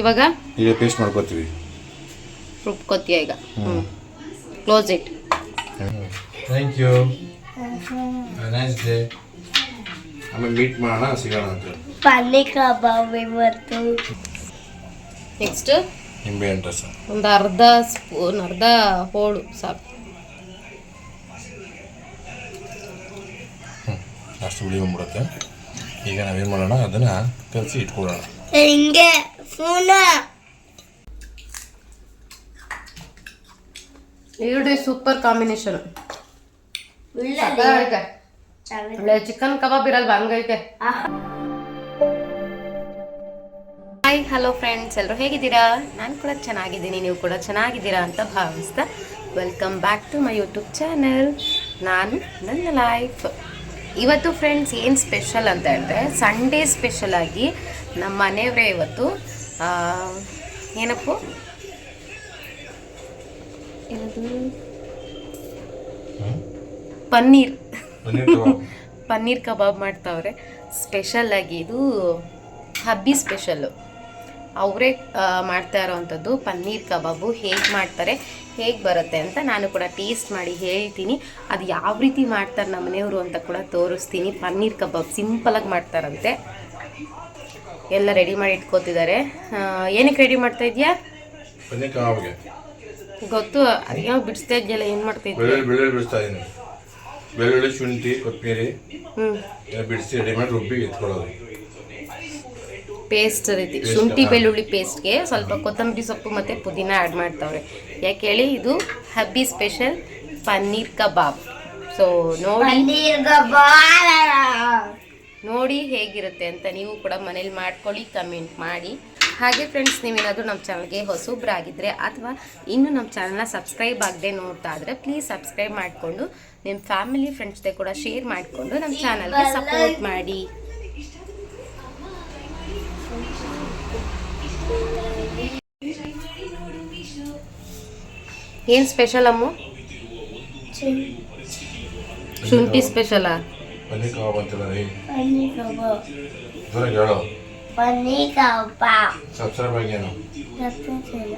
ಇವಾಗ? ಈಗ ಪೇಸ್ಟ್ ಮಾಡ್ಕೋತೀವಿ. ರುಬ್ಕೋತೀಯ ಈಗ? ಹ್ಞೂ close it thank you nice day ಆಮೇಲೆ ಮೀಟ್ ಮಾಡೋಣ ಸಿಗೋಣ ಅಂತ ಪನ್ನೀರ್ ಕಬಾಬ್ ಇವತ್ತು. ನೆಕ್ಸ್ಟ್ ನಿಂಬೆ ಹಣ್ಣು ರಸ. ಒಂದು ಅರ್ಧ ಸ್ಪೂನ್ ಅರ್ಧ ಹೋಳು ಸಾಕು. ಅಷ್ಟು ಬಿಳಿ ಬಂದ್ಬಿಡುತ್ತೆ. ಈಗ ನಾವೇನು ಮಾಡೋಣ? ಅದನ್ನು ಕಲಸಿ ಇಟ್ಕೊಳ್ಳೋಣ. ಹಿಂಗೆ ಎರಡು ಸೂಪರ್ ಕಾಂಬಿನೇಷನ್ ಚಿಕನ್ ಕಬಾಬ್ ಇರಲ್ವಾ? ಹಂಗೈತೆ. ಹಾಯ್ ಹಲೋ ಫ್ರೆಂಡ್ಸ್ ಎಲ್ಲರೂ ಹೇಗಿದ್ದೀರಾ? ನಾನು ಕೂಡ ಚೆನ್ನಾಗಿದ್ದೀನಿ. ನೀವು ಕೂಡ ಚೆನ್ನಾಗಿದ್ದೀರಾ ಅಂತ ಭಾವಿಸ್ತಾ welcome back to my YouTube channel ನಾನು ನನ್ನ ಲೈಫ್ ಇವತ್ತು ಫ್ರೆಂಡ್ಸ್ ಏನು ಸ್ಪೆಷಲ್ ಅಂತ ಹೇಳಿದ್ರೆ ಸಂಡೇ ಸ್ಪೆಷಲ್ ಆಗಿ ನಮ್ಮ ಮನೆಯವರೇ ಇವತ್ತು ಏನಪ್ಪು? ಏನದು ಪನ್ನೀರ್. ಪನ್ನೀರ್ ಕಬಾಬ್. ಪನ್ನೀರ್ ಕಬಾಬ್ ಮಾಡ್ತಾವ್ರೆ. ಸ್ಪೆಷಲ್ ಆಗಿ ಇದು ಹಬ್ಬಿ ಸ್ಪೆಷಲ್ಲು ಅವರೇ ಮಾಡ್ತಾ ಇರೋವಂಥದ್ದು ಪನ್ನೀರ್ ಕಬಾಬು. ಹೇಗೆ ಮಾಡ್ತಾರೆ ಹೇಗೆ ಬರುತ್ತೆ ಅಂತ ನಾನು ಕೂಡ ಟೇಸ್ಟ್ ಮಾಡಿ ಹೇಳ್ತೀನಿ. ಅದು ಯಾವ ರೀತಿ ಮಾಡ್ತಾರೆ ನಮ್ಮ ಮನೆಯವರು ಅಂತ ಕೂಡ ತೋರಿಸ್ತೀನಿ. ಪನ್ನೀರ್ ಕಬಾಬ್ ಸಿಂಪಲಾಗಿ ಮಾಡ್ತಾರಂತೆ. ಎಲ್ಲ ರೆಡಿ ಮಾಡಿ ಇಟ್ಕೋತಿದ್ದಾರೆ. ಏನಕ್ಕೆ ರೆಡಿ ಮಾಡ್ತಾ ಇದೆಯಾ ಗೊತ್ತು ಯಾವ ಬಿಡಿಸ್ತಾ ಇದೆಯಲ್ಲ ಏನು ಮಾಡ್ತಾ ಇದೆಯಾ? ಬೆಳ್ಳುಳ್ಳಿ ಬೆಳ್ಳುಳ್ಳಿ ಬಿಡಿಸ್ತಾ ಇದ್ದೀನಿ. ಬೆಳ್ಳುಳ್ಳಿ ಶುಂಠಿ ಕೊತ್ತಂಬರಿ ಬಿಡಿಸಿ ರೆಡಿ ಮಾಡಿ ರುಬ್ಬಿ ಎತ್ಕೊಳ್ಳೋದು. ಪೇಸ್ಟ್ ರೀತಿ. ಶುಂಠಿ ಬೆಳ್ಳುಳ್ಳಿ ಪೇಸ್ಟ್ಗೆ ಸ್ವಲ್ಪ ಕೊತ್ತಂಬರಿ ಸೊಪ್ಪು ಮತ್ತು ಪುದೀನ ಆ್ಯಡ್ ಮಾಡ್ತಾವ್ರೆ. ಯಾಕೆ ಹೇಳಿ? ಇದು ಹಬ್ಬಿ ಸ್ಪೆಷಲ್ ಪನ್ನೀರ್ ಕಬಾಬ್. ಸೊ ನೋಡಿ. ಪನ್ನೀರ್ ಕಬಾಬ್. ನೋಡಿ ಹೇಗಿರುತ್ತೆ ಅಂತ ನೀವು ಕೂಡ ಮನೇಲಿ ಮಾಡ್ಕೊಳ್ಳಿ ಕಮೆಂಟ್ ಮಾಡಿ. ಹಾಗೆ ಫ್ರೆಂಡ್ಸ್ ನೀವೇನಾದರೂ ನಮ್ಮ ಚಾನಲ್ಗೆ ಹೊಸಬ್ರಾಗಿದ್ದರೆ ಅಥವಾ ಇನ್ನೂ ನಮ್ಮ ಚಾನಲ್ನ ಸಬ್ಸ್ಕ್ರೈಬ್ ಆಗದೆ ನೋಡ್ತಾ ಇದ್ರೆ ಪ್ಲೀಸ್ ಸಬ್ಸ್ಕ್ರೈಬ್ ಮಾಡಿಕೊಂಡು ನಿಮ್ಮ ಫ್ಯಾಮಿಲಿ ಫ್ರೆಂಡ್ಸ್ ಕೂಡ ಶೇರ್ ಮಾಡಿಕೊಂಡು ನಮ್ಮ ಚಾನಲ್ಗೆ ಸಪೋರ್ಟ್ ಮಾಡಿ. ಏನು ಸ್ಪೆಷಲ್ ಅಮ್ಮು? ಶುಂಠಿ ಸ್ಪೆಷಲಾ ಪನ್ನೀರ್ ಕಬಾಬ್ ಅಂತಿಲ್ಲ ರೀ ಪನ್ನೀರ್ ಕಬಾಬ್ ಜೋರಾಗಿ ಹೇಳೋ ಪನ್ನೀರ್ ಕಬಾಬ್ ಸಬ್ಸ್ಕ್ರೈಬ್ ಆಗಿ ಏನು ಗೊತ್ತಿಲ್ಲ.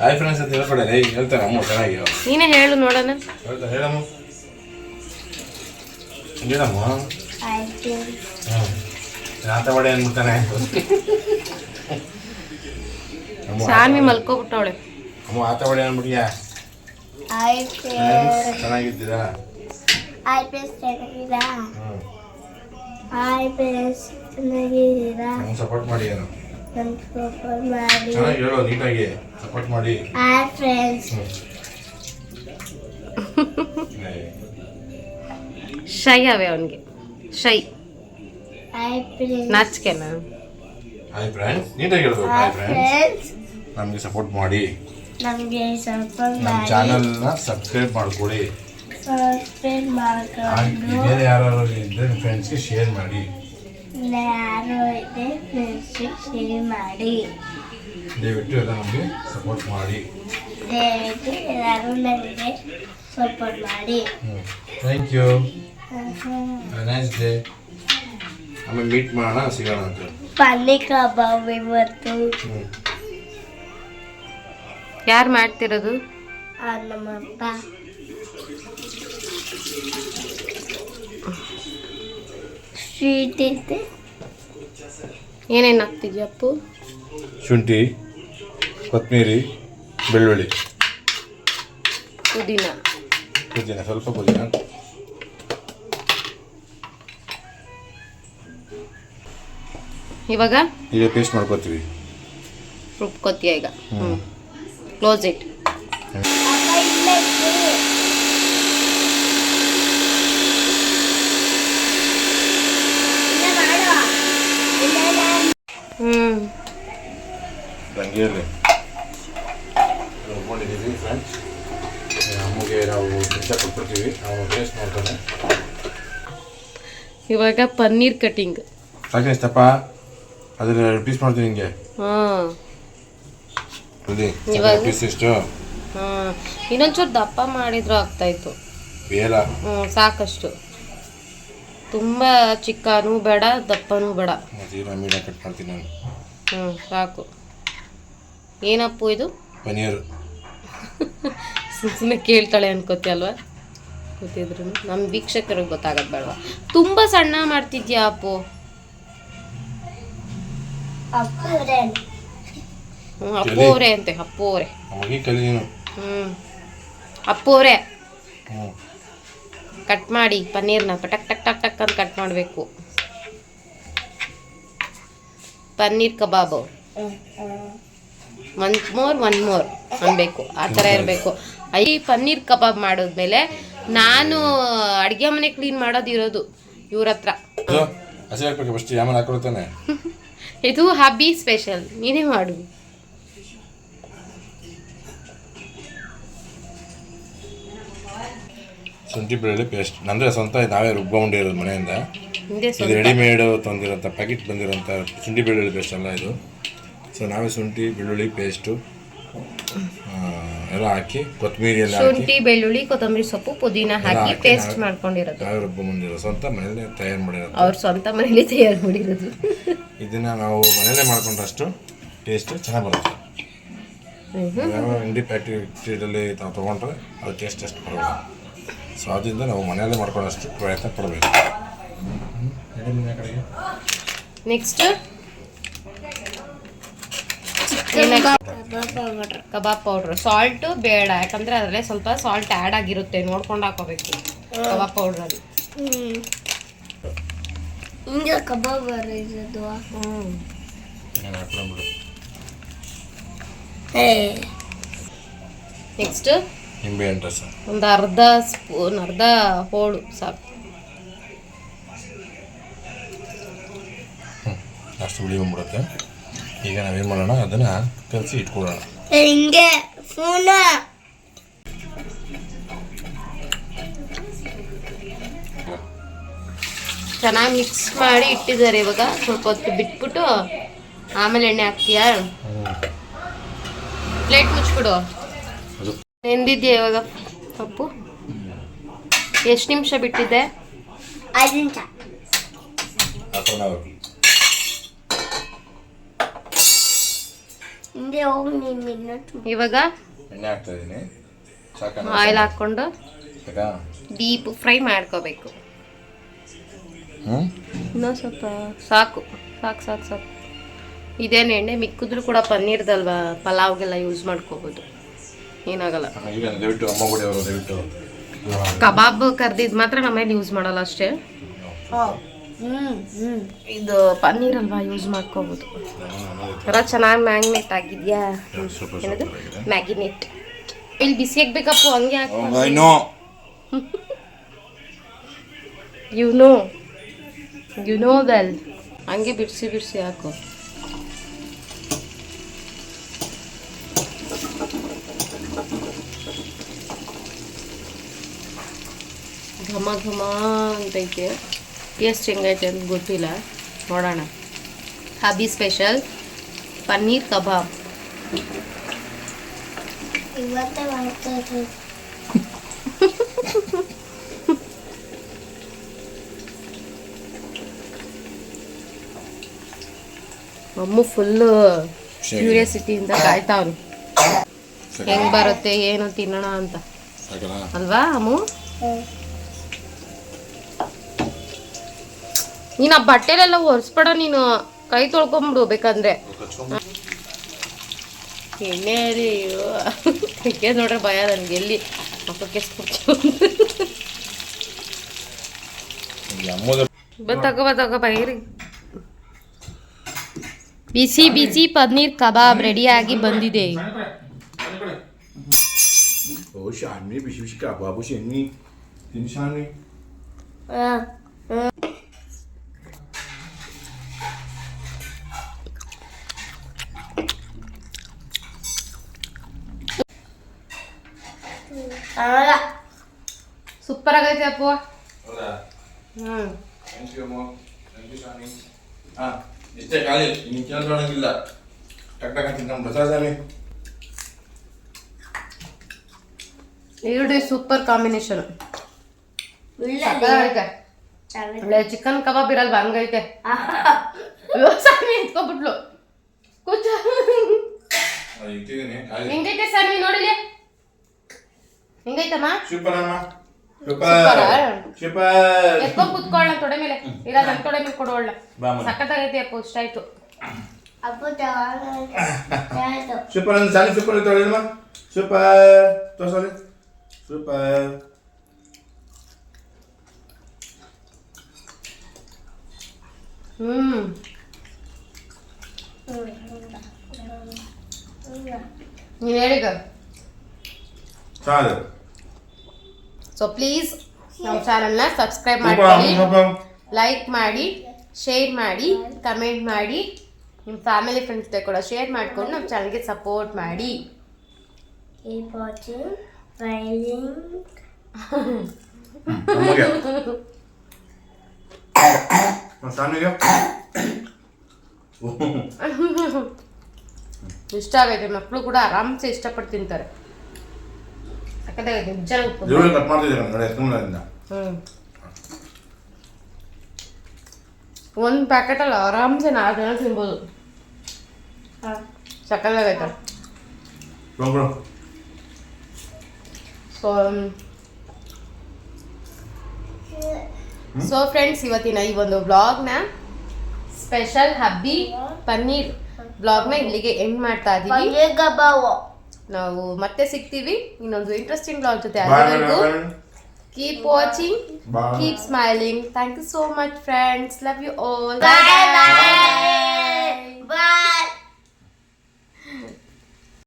ಹಾಯ್ ಫ್ರೆಂಡ್ಸ್ ಅಂತ ಹೇಳ್ಕೊಡೆ ರೀ ಹೇಳ್ತಾರೆ ಅಮ್ಮ ಚೆನ್ನಾಗಿ ನೀನೇ ಹೇಳು ನೋಡೋಣ ಹೇಳ್ತಾರೆ ಹೇಳಮ್ಮ ಹೇಳಮ್ಮ ಆಯ್ತು ಹ್ಞೂ ಆತ ಮಾಡಿ ಅಂದ್ಬಿಡ್ತಾನೆ ಅಮ್ಮ ಶಾನ್ವಿ ಮಲ್ಕೋಬಿಟ್ಟವಳೆ ಅಮ್ಮ ಆತ ಮಾಡಿ ಅಂದ್ಬಿಟ್ಯಾ ಚೆನ್ನಾಗಿದ್ದೀರಾ? ಆಯ್ತು ಚೆನ್ನಾಗಿದ್ದೀರಾ? ಹಾಯ್ ಫ್ರೆಂಡ್ಸ್ ಚೆನ್ನಾಗಿದ್ದೀರಾ? ನಮ್ಗೆ ಸಪೋರ್ಟ್ ಮಾಡಿ ಏನು. ನಮ್ಗೆ ಸಪೋರ್ಟ್ ಮಾಡಿ. ಚೆನ್ನಾಗಿ ಹೇಳೋ ನೀಟಾಗಿ ಸಪೋರ್ಟ್ ಮಾಡಿ. ಹಾಯ್ ಫ್ರೆಂಡ್ಸ್ ಶೈ ಅವೆ ಅವನಿಗೆ. ಶೈ. ಹಾಯ್ ಫ್ರೆಂಡ್ಸ್ ನಾಚಿಕೆನ? ಹಾಯ್ ಫ್ರೆಂಡ್ಸ್ ನೀಟಾಗಿ ಹೇಳ್ಬೇಕು. ಹಾಯ್ ಹಾಯ್ ಫ್ರೆಂಡ್ಸ್ ಫ್ರೆಂಡ್ಸ್ ನಮಗೆ ಸಪೋರ್ಟ್ ಮಾಡಿ. ನಮಗೆ ಸಪೋರ್ಟ್ ನಮ್ಮ ಚಾನೆಲ್ ಚಾನಲ್ನ ಸಬ್ಸ್ಕ್ರೈಬ್ ಮಾಡ್ಕೊಳ್ಳಿ ಸಬ್ಸ್ಕ್ರೈಬ್ ಮಾಡ್ಕೊಂಡು ಬೇರೆ ಯಾರು ಇದ್ದರೆ ಫ್ರೆಂಡ್ಸ್ಗೆ ಶೇರ್ ಮಾಡಿ. ಯಾರು ಇದೆ ಫ್ರೆಂಡ್ಸಿಗೆ ಶೇರ್ ಮಾಡಿ. ದಯವಿಟ್ಟು ಎಲ್ಲ ನಮಗೆ ಸಪೋರ್ಟ್ ಮಾಡಿ. ದಯವಿಟ್ಟು ಎಲ್ಲರೂ ನನಗೆ ಸಪೋರ್ಟ್ ಮಾಡಿ. ಥ್ಯಾಂಕ್ ಯು ನೈಸ್ ಡೇ ಆಮೇಲೆ ಮೀಟ್ ಮಾಡೋಣ ಸಿಗೋಣ ಅಂತ. ಪನ್ನೀರ್ ಕಬಾಬ್ ಇವತ್ತು. ಯಾರು ಮಾಡ್ತಿರೋದು? ನಮ್ಮ ನಮ್ಮಪ್ಪ ಸ್ವೀಟ್ ಐತೆ ಏನೇನು ಹಾಕ್ತಿದ್ಯಪ್ಪು ಶುಂಠಿ ಕೊತ್ತಂಬರಿ ಬೆಳ್ಳುಳ್ಳಿ. ಪುದೀನ. ಪುದೀನ ಸ್ವಲ್ಪ ಪುದೀನ. ಇವಾಗ? ಈಗ ಪೇಸ್ಟ್ ಮಾಡ್ಕೋತೀವಿ. ರುಬ್ಕೋತೀಯ ಈಗ? ಹ್ಞೂ ಕ್ಲೋಸ್ ಇಟ್ ಹ್ಞೂ ರುಬ್ಕೊಂಡಿದ್ದೀವಿ ಫ್ರೆಂಡ್ಸ್ ಅಮ್ಮಗೆ ನಾವು ಕೊಟ್ಬಿಡ್ತೀವಿ. ಟೇಸ್ಟ್ ಮಾಡ್ತಾನೆ ಇವಾಗ ಪನ್ನೀರ್ ಕಟಿಂಗ್. ಸಾಕೆ ತಪ್ಪ. ಅದನ್ನ ಪೀಸ್ ಮಾಡ್ತೀನಿ ನಿಮಗೆ ಹಾಂ ಇಲ್ಲಿ ಇವಾಗ? ಪೀಸ್ ಎಷ್ಟು ಹಾಂ ಇನ್ನೊಂಚೂರು ದಪ್ಪ ಮಾಡಿದ್ರು ಆಗ್ತಾಯಿತ್ತು. ಸಾಕಷ್ಟು. ತುಂಬ ಚಿಕ್ಕನೂ ಬೇಡ ದಪ್ಪನೂ ಬೇಡ. ಹ್ಞೂ ಸಾಕು. ಏನಪ್ಪು ಇದು? ಪನೀರ್ ಸುಮ್ಮನೆ ಕೇಳ್ತಾಳೆ ಅನ್ಕೋತಿ ಅಲ್ವಾ ಗೊತ್ತಿದ್ರು ನಮ್ಮ ವೀಕ್ಷಕರಿಗೆ ಗೊತ್ತಾಗದ್ ಬೇಡವಾ? ತುಂಬ ಸಣ್ಣ ಮಾಡ್ತಿದ್ಯಾ ಅಪ್ಪು? ಹ್ಞೂ ಅಪ್ಪು ಅವರೇ ಅಂತೆ ಅಪ್ಪು ಅವರೇ ಅವಾಗಿ ಕಲಿ ನೀನು ಹ್ಞೂ ಅಪ್ಪು ಅವರೇ ಹ್ಞೂ ಕಟ್ ಮಾಡಿ ಪನ್ನೀರ್ನ ಟಕ್ ಟಕ್ ಟಕ್ ಟಕ್ ಅಂತ ಕಟ್ ಮಾಡಬೇಕು. Paneer kebab. One more one more ಅನ್ಬೇಕು. ಆ ಥರ ಇರಬೇಕು. ಈ ಪನ್ನೀರ್ ಕಬಾಬ್ ಮಾಡಿದ್ಮೇಲೆ ನಾನು ಅಡುಗೆ ಮನೆ ಕ್ಲೀನ್ ಮಾಡೋದು ಇರೋದು ಇವ್ರ ಹತ್ರ. ಇದು ಹಬ್ಬಿ ಸ್ಪೆಷಲ್ ನೀನೇ ಮಾಡು. ಶುಂಠಿ ಬೆಳ್ಳುಳ್ಳಿ ಪೇಸ್ಟ್. ಅಂದರೆ ಸ್ವಂತ ನಾವೇ ರುಬ್ಕೊಂಡಿರೋದು ಮನೆಯಿಂದ. ಹಿಂದೆ ಇದು ರೆಡಿಮೇಡ್ ತಂದಿರೋಂಥ ಪ್ಯಾಕೆಟ್ ಬಂದಿರೋಂಥ ಶುಂಠಿ ಬೆಳ್ಳುಳ್ಳಿ ಪೇಸ್ಟ್ ಅಲ್ಲ ಇದು. ಸೊ ನಾವೇ ಶುಂಠಿ ಬೆಳ್ಳುಳ್ಳಿ ಪೇಸ್ಟು ಎಲ್ಲ ಹಾಕಿ ಕೊತ್ತಂಬರಿ ಎಲ್ಲ ಶುಂಠಿ ಬೆಳ್ಳುಳ್ಳಿ ಕೊತ್ತಂಬರಿ ಸೊಪ್ಪು ಪುದೀನ ಹಾಕಿ ಪೇಸ್ಟ್ ಮಾಡ್ಕೊಂಡಿರೋದು. ನಾವೇ ರುಬ್ಕೊಂಬಂದಿರೋ ಸ್ವಂತ ಮನೆಯಲ್ಲೇ ತಯಾರು ಮಾಡಿರೋದು. ಅವ್ರ ಸ್ವಂತ ಮನೇಲಿ ತಯಾರು ಮಾಡಿರೋದು. ಇದನ್ನ ನಾವು ಮನೆಯಲ್ಲೇ ಮಾಡ್ಕೊಂಡಷ್ಟು ಟೇಸ್ಟ್ ಚೆನ್ನಾಗಿ ಬರುತ್ತೆ. ಯಾವ ಇಂಡಿ ಫ್ಯಾಕ್ಟ್ರಿಯಲ್ಲಿ ನಾವು ತೊಗೊಂಡ್ರೆ ಅದು ಟೇಸ್ಟ್ ಅಷ್ಟು ಬರೋಲ್ಲ. ಸೊ ಅದರಿಂದ ನಾವು ಮನೆಯಲ್ಲೇ ಮಾಡ್ಕೊಳ್ಳೋಷ್ಟು ಪ್ರಯತ್ನ ಪಡಬೇಕು. ನೆಕ್ಸ್ಟ್ ಕಬಾಬ್ ಪೌಡ್ರ್. ಸಾಲ್ಟು ಬೇಡ ಯಾಕಂದ್ರೆ ಅದರಲ್ಲೇ ಸ್ವಲ್ಪ ಸಾಲ್ಟ್ ಆ್ಯಡ್ ಆಗಿರುತ್ತೆ. ನೋಡ್ಕೊಂಡು ಹಾಕೋಬೇಕು. ಕಬಾಬ್ ಪೌಡ್ರಲ್ಲಿ. ಹಿಂಗೆ ಕಬಾಬ್ ಇರೋದು. ನೆಕ್ಸ್ಟ್ ನಿಂಬೆ ಹಣ್ಣು ರಸ. ಒಂದು ಅರ್ಧ ಸ್ಪೂನ್ ಅರ್ಧ ಹೋಳು ಸಾಕು. ಅಷ್ಟು ಬಿಳಿ ಬಂದ್ಬಿಡುತ್ತೆ. ಈಗ ನಾವೇನು ಮಾಡೋಣ? ಅದನ್ನು ಕಲಸಿ ಇಟ್ಕೊಳ್ಳೋಣ. ಹಿಂಗೆ ಫೋನ ಚೆನ್ನಾಗಿ ಮಿಕ್ಸ್ ಮಾಡಿ ಇಟ್ಟಿದ್ದಾರೆ ಇವಾಗ. ಸ್ವಲ್ಪ ಹೊತ್ತು ಬಿಟ್ಬಿಟ್ಟು ಆಮೇಲೆ ಎಣ್ಣೆ ಹಾಕ್ತೀಯಾ? ಪ್ಲೇಟ್ ಮುಚ್ಬಿಡು ಅದು ನೆಂದಿದ್ಯಾ ಇವಾಗ? ಪಪ್ಪು ಎಷ್ಟು ನಿಮಿಷ ಬಿಟ್ಟಿದ್ದೆ? ಐದು ನಿಮಿಷ. ಹಿಂದೆ ಹಿಂಗೆ ಮಿನಿಟ್ ಎಣ್ಣೆ ಇವಾಗ? ಹಾಕ್ತಾ ಇದ್ದೀನಿ ಸಾಕ ಆಯಿಲ್ ಹಾಕ್ಕೊಂಡು? ಸಾಕಾ ಡೀಪ್ ಫ್ರೈ ಮಾಡ್ಕೋಬೇಕು. ಹ್ಞೂ ಇನ್ನೂ ಸ್ವಲ್ಪ ಸಾಕು. ಸಾಕು ಸಾಕು ಸಾಕು. ಇದೇನು ಎಣ್ಣೆ ಮಿಕ್ಕಿದ್ರು ಕೂಡ ಪನ್ನೀರ್ದಲ್ವಾ? ಪಲಾವ್ಗೆಲ್ಲ ಯೂಸ್ ಮಾಡ್ಕೋಬೋದು. ಏನಾಗಲ್ಲ. ಕಬಾಬ್ ಕರ್ದಿದ್ ಮಾತ್ರ ನಮ್ಮಲ್ಲಿ ಯೂಸ್ ಮಾಡಲ್ಲ ಅಷ್ಟೇ. ಹ್ಞೂ ಹ್ಞೂ ಇದು ಪನ್ನೀರ್ ಅಲ್ವಾ ಯೂಸ್ ಮಾಡ್ಕೋಬೋದು. ಥರ ಚೆನ್ನಾಗಿ ಮ್ಯಾಗ್ನೇಟ್ ಆಗಿದೆಯಾ? ಏನದು? ಮ್ಯಾಗಿನೇಟ್ ಇಲ್ಲಿ ಬಿಸಿ ಆಗ್ಬೇಕಪ್ಪ ಹಂಗೆ you know you know well ಹಂಗೆ ಬಿಡಿಸಿ ಬಿಡಿಸಿ ಹಾಕು. ಘಮ ಘಮ ಅಂತೈತೆ ಎಷ್ಟು ಹೆಂಗೈತೆ ಅಂತ ಗೊತ್ತಿಲ್ಲ. ನೋಡೋಣ. Hubby special paneer kebab. ಅಮ್ಮ ಫುಲ್ಲು ಕ್ಯೂರಿಯಾಸಿಟಿಯಿಂದ ಕಾಯ್ತಾವ್ರು ಹೆಂಗ್ ಬರುತ್ತೆ ಏನು ತಿನ್ನೋಣ ಅಂತ. ಅಲ್ವಾ ಅಮ್ಮು? ನೀನು ಆ ಬಟ್ಟೆಲೆಲ್ಲ ಒರೆಸ್ಬೇಡ ನೀನು. ಕೈ ತೊಳ್ಕೊಂಬಿಡು ಬೇಕಂದ್ರೆ. ಎಣ್ಣೆಯಲ್ಲಿ ತೆಗೆ ನೋಡ್ರೆ ಭಯ ನನಗೆ. ಎಲ್ಲಿ ಮಕ್ಕಕ್ಕೆ ತಗೋ ತಗೋ ಬಿಸಿ ಬಿಸಿ ಪನ್ನೀರ್ ಕಬಾಬ್ ರೆಡಿಯಾಗಿ ಬಂದಿದೆ. ಬಿಸಿ ಬಿಸಿ ಕಬಾಬು ಶೆನ್ನಿ ತಿನ್ ಸೂಪರ್ ಆಗೈತೆ ಅಪ್ಪು. ಹೌದಾ? ಹ್ಞೂ ಥ್ಯಾಂಕ್ ಯು ಅಮ್ಮ. ಥ್ಯಾಂಕ್ ಯು ಶಾನ್ವಿ ಹಾಂ ಇಷ್ಟೇ ಖಾಲಿ. ಇನ್ನು ಕೇಳ್ಕೊಳ್ಳೋಂಗಿಲ್ಲ ಟಕ್ ಟಕ್ ಅಂತ ನಮ್ಮ ಪ್ರಸಾದಾಮಿ ಈರುಳ್ಳಿ ಸೂಪರ್ ಕಾಂಬಿನೇಷನ್ ಚಿಕನ್ ಕಬಾಬ್ ಇರಲ್ವಾ? ಹಂಗೈತೆ. ಸಾಮಿ ಎತ್ಕೊಬಿಟ್ಲು ಕೂತ ಹಿಂಗೈತೆ ಹೆಂಗೈತೆ ಸಾಮಿ ನೋಡಿಲಿ? ಹೆಂಗೈತಮ್ಮ? ಸೂಪರ್ ಅಮ್ಮ ಸೂಪರ್ ಸೂಪರ್ ಕುತ್ಕೊಳ್ಳ ತೊಡೆ ಮೇಲೆ. ಇಲ್ಲ ನನ್ ತೊಡೆ ಮೇಲೆ ಕೊಡೋಳ ಬಾ ಮನೆ. ಸಖತ್ತಾಗೈತಿ ಅಪ್ಪ ಇಷ್ಟ ಆಯ್ತು. ಸೂಪರ್ ಅಂದ್ರೆ ಸಾಲಿ ಸೂಪರ್ ಸೂಪರ್ ತೋರ್ಸಲಿ ಸೂಪರ್ ಹ್ಮ್. ನೀನ್ ಹೇಳಿಗ ಚೆನ್ನಾಗಿದೆ ಸೊ ಪ್ಲೀಸ್ ನಮ್ಮ ಚಾನಲ್ನ ಸಬ್ಸ್ಕ್ರೈಬ್ ಮಾಡಿ ಮಾಡ್ಕೊಳ್ಳಿ. ಲೈಕ್ ಮಾಡಿ ಶೇರ್ ಮಾಡಿ ಕಮೆಂಟ್ ಮಾಡಿ ನಿಮ್ಮ ಫ್ಯಾಮಿಲಿ ಫ್ರೆಂಡ್ಸ್ ಜೊತೆ ಕೂಡ ಶೇರ್ ಮಾಡ್ಕೊಂಡು ನಮ್ಮ ಚಾನಲ್ಗೆ ಸಪೋರ್ಟ್ ಮಾಡಿ. ಇಷ್ಟ ಆಗೈತೆ ಮಕ್ಕಳು ಕೂಡ ಆರಾಮ್ಸೆ ಇಷ್ಟಪಟ್ಟು ತಿಂತಾರೆ. ಸಕ್ಕತ್ತಾಗೈತೆ ನಿಜ ಜೋಳಿ ಕಟ್ ಮಾಡ್ತಿದ್ದೀರ ನೋಡಿ ಎತ್ಕೊಂಡ್ರಿಂದ ಹ್ಮ್. ಒಂದು ಪ್ಯಾಕೆಟಲ್ಲಿ ಆರಾಮ್ಸೆ ನಾಲ್ಕು ಜನ ತಿನ್ಬೋದು. ಸಕ್ಕತ್ತಾಗೈತೆ. ಕೊಂಡ್ರು ಸೊ ಸೊ ಫ್ರೆಂಡ್ಸ್ ಇವತ್ತಿನ ಈ ಒಂದು ಬ್ಲಾಗ್ನ ಸ್ಪೆಷಲ್ ಹಬ್ಬಿ ಪನ್ನೀರ್ ಬ್ಲಾಗ್ನ ಇಲ್ಲಿಗೆ ಎಂಡ್ ಮಾಡ್ತಾ ಇದ್ದೀವಿ. ನಾವು ಮತ್ತೆ ಸಿಗ್ತೀವಿ ಇನ್ನೊಂದು ಇಂಟ್ರೆಸ್ಟಿಂಗ್ ಬ್ಲಾಗ್ ಜೊತೆ ಬಾಯ್ ಅಲ್ಲಿವರೆಗೂ keep watching bye keep smiling thank you so much friends love you all Bye bye. Bye.